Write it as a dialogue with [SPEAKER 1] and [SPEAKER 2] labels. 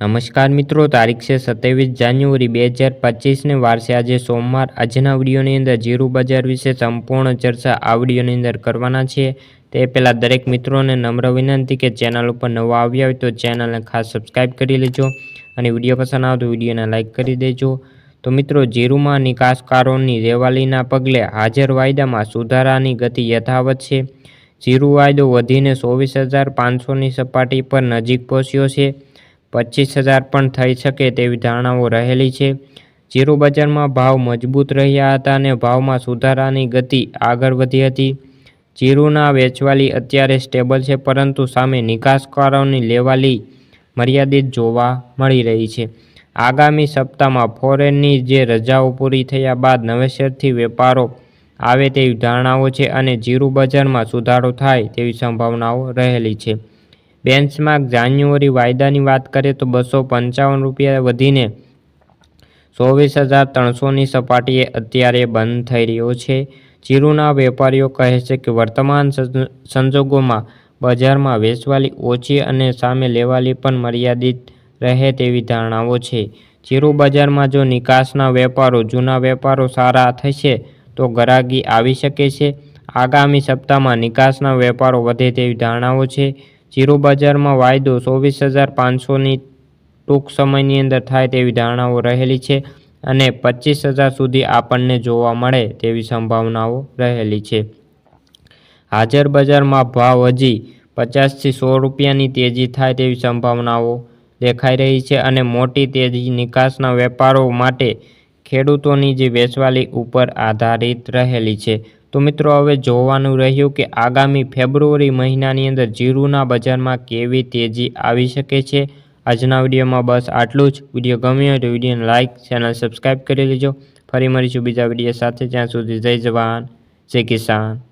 [SPEAKER 1] નમસ્કાર મિત્રો, તારીખ છે સત્યાવીસ જાન્યુઆરી બે હજાર પચીસને વારસે આજે સોમવાર. આજના વિડીયોની અંદર જીરું બજાર વિશે સંપૂર્ણ ચર્ચા આ વિડીયોની અંદર કરવાના છીએ તે પહેલાં દરેક મિત્રોને નમ્ર વિનંતી કે ચેનલ ઉપર નવા આવ્યા હોય તો ચેનલને ખાસ સબસ્ક્રાઈબ કરી લેજો અને વીડિયો પસંદ આવે તો વિડીયોને લાઇક કરી દેજો. તો મિત્રો, જીરુમાં નિકાસકારોની રેવાલીના પગલે હાજર વાયદામાં સુધારાની ગતિ યથાવત છે. જીરું વાયદો વધીને ચોવીસ હજાર પાંચસોની સપાટી પર નજીક પહોંચ્યો છે. પચીસ હજાર પણ થઈ શકે તેવી ધારણાઓ રહેલી છે. જીરું બજારમાં ભાવ મજબૂત રહ્યા હતા અને ભાવમાં સુધારાની ગતિ આગળ વધી હતી. જીરુના વેચવાલી અત્યારે સ્ટેબલ છે, પરંતુ સામે નિકાસકારોની લેવાલી મર્યાદિત જોવા મળી રહી છે. આગામી સપ્તાહમાં ફોરેનની જે રજાઓ પૂરી થયા બાદ નવેસરથી વેપારો આવે તેવી ધારણાઓ છે અને જીરું બજારમાં સુધારો થાય તેવી સંભાવનાઓ રહેલી છે. બેન્ચમાર્ક જાન્યુઆરી વાયદાની વાત કરીએ તો બસો પંચાવન રૂપિયા વધીને ચોવીસ હજાર ત્રણસોની સપાટીએ અત્યારે બંધ થઈ રહ્યો છે. જીરુના વેપારીઓ કહે છે કે વર્તમાન સંજોગોમાં બજારમાં વેચવાલી ઓછી અને સામે લેવાલી પણ મર્યાદિત રહે તેવી ધારણાઓ છે. જીરુ બજારમાં જો નિકાસના વેપારો, જૂના વેપારો સારા થશે તો ગરાગી આવી શકે છે. આગામી સપ્તાહમાં નિકાસના વેપારો વધે તેવી ધારણાઓ છે. જીરો બજારમાં વાયદો ચોવીસ હજાર પાંચસોની ટૂંક સમયની અંદર થાય તેવી ધારણાઓ રહેલી છે અને પચીસ હજાર સુધી આપણને જોવા મળે તેવી સંભાવનાઓ રહેલી છે. હાજર બજારમાં ભાવ હજી પચાસથી સો રૂપિયાની તેજી થાય તેવી સંભાવનાઓ દેખાઈ રહી છે અને મોટી તેજી નિકાસના વેપારો માટે ખેડૂતોની જે વેચવાલી ઉપર આધારિત રહેલી છે. તો મિત્રો હવે જોવાનું રહ્યું કે આગામી ફેબ્રુઆરી મહિનાની અંદર જીરુના બજારમાં કેવી તેજી આવી શકે છે. આજના વિડીયોમાં બસ આટલું જ. વીડિયો ગમ્યો તો વિડીયોને લાઇક ચેનલ સબસ્ક્રાઈબ કરી લેજો. ફરી મળીશું બીજા વીડિયો સાથે. જ્યાં સુધી જય જવાન, જય કિસાન.